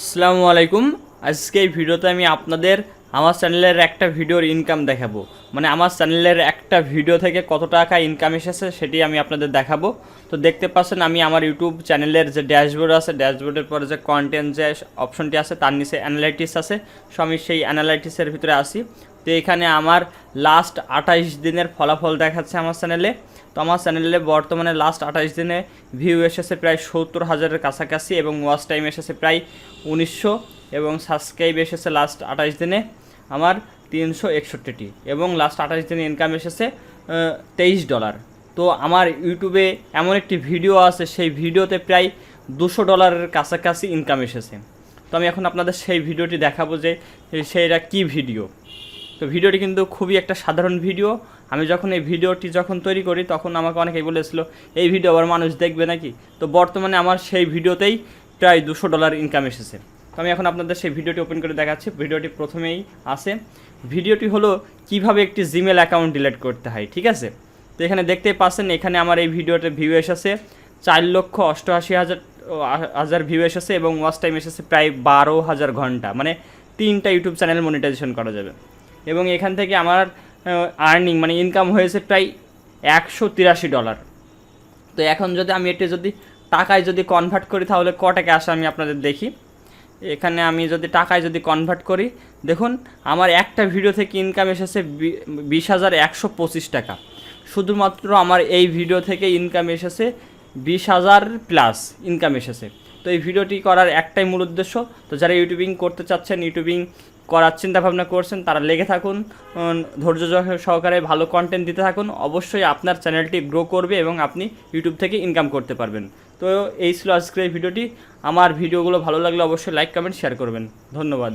আসসালামু আলাইকুম। আজকে এই ভিডিওতে আমি আপনাদের আমার চ্যানেলের একটা ভিডিওর ইনকাম দেখাবো। মানে আমার চ্যানেলের একটা ভিডিও থেকে কত টাকা ইনকাম এসেছে সেটি আমি আপনাদের দেখাবো। তো দেখতে পাচ্ছেন আমি আমার ইউটিউব চ্যানেলের যে ড্যাশবোর্ড আছে ড্যাশবোর্ডের পরে যে কন্টেন্ট যে অপশনটি আছে, তার নিচে অ্যানালাইটিস আছে। সো আমি সেই অ্যানালাইটিসের ভিতরে আসি। তো এখানে আমার লাস্ট আঠাইশ দিনের ফলাফল দেখাচ্ছে আমার চ্যানেলে তো আমার চ্যানেলে বর্তমানে লাস্ট আঠাইশ দিনে ভিউ এসেছে প্রায় সত্তর হাজারের কাছাকাছি এবং ওয়াচ টাইম এসেছে প্রায় উনিশশো এবং সাবস্ক্রাইব এসেছে লাস্ট আঠাইশ দিনে। আমার তিনশো একষট্টিটি। এবং লাস্ট আঠাশ দিনে ইনকাম এসেছে তেইশ ডলার তো আমার ইউটিউবে এমন একটি ভিডিও আছে, সেই ভিডিওতে প্রায় দুশো ডলারের কাছাকাছি ইনকাম এসেছে। তো আমি এখন আপনাদের সেই ভিডিওটি দেখাবো যে সেইটা কী ভিডিও তো ভিডিওটি কিন্তু খুবই একটা সাধারণ ভিডিও আমি যখন এই ভিডিওটি যখন তৈরি করি, তখন আমাকে অনেকেই বলেছিল, এই ভিডিও আবার মানুষ দেখবে নাকি? তো বর্তমানে আমার সেই ভিডিওতেই প্রায় দুশো ডলার ইনকাম এসেছে। আমি এখন আপনাদের সেই ভিডিওটি ওপেন করে দেখাচ্ছি। ভিডিওটি প্রথমেই আসে। ভিডিওটি হলো কীভাবে একটি জিমেল অ্যাকাউন্ট ডিলিট করতে হয়, ঠিক আছে? তো এখানে দেখতেই পাচ্ছেন, এখানে আমার এই ভিডিওতে ভিউ এসেছে। চার লক্ষ অষ্টআশি হাজার হাজার ভিউ এসেছে এবং ওয়াচ টাইম এসেছে প্রায় বারো হাজার ঘণ্টা। মানে তিনটা ইউটিউব চ্যানেল মনিটাইজেশন করা যাবে। এবং এখান থেকে আমার আর্নিং মানে ইনকাম হয়েছে প্রায় একশো তিরাশি ডলার তো এখন যদি আমি এটি যদি টাকায় যদি কনভার্ট করি, তাহলে ক টাকা আসে আমি আপনাদের দেখি। এখানে আমি যদি টাকায় যদি কনভার্ট করি, দেখুন, আমার একটা ভিডিও থেকে ইনকাম এসেছে বিশ হাজার একশো পঁচিশ টাকা। শুধুমাত্র আমার এই ভিডিও থেকে ইনকাম এসেছে বিশ হাজার প্লাস ইনকাম এসেছে। তো এই ভিডিওটি করার একটাই মূল উদ্দেশ্য। তো যারা ইউটিউবিং করতে চাচ্ছেন ইউটিউবিং করার চিন্তা ভাবনা করছেন, তারা লেগে থাকুন ধৈর্য সহকারে ভালো কন্টেন্ট দিতে থাকুন, অবশ্যই আপনার চ্যানেলটি গ্রো করবে এবং আপনি ইউটিউব থেকে ইনকাম করতে পারবেন। তো এই ছিল আজকের ভিডিওটি, আমার ভিডিওগুলো ভালো লাগলে অবশ্যই লাইক কমেন্ট শেয়ার করবেন। ধন্যবাদ।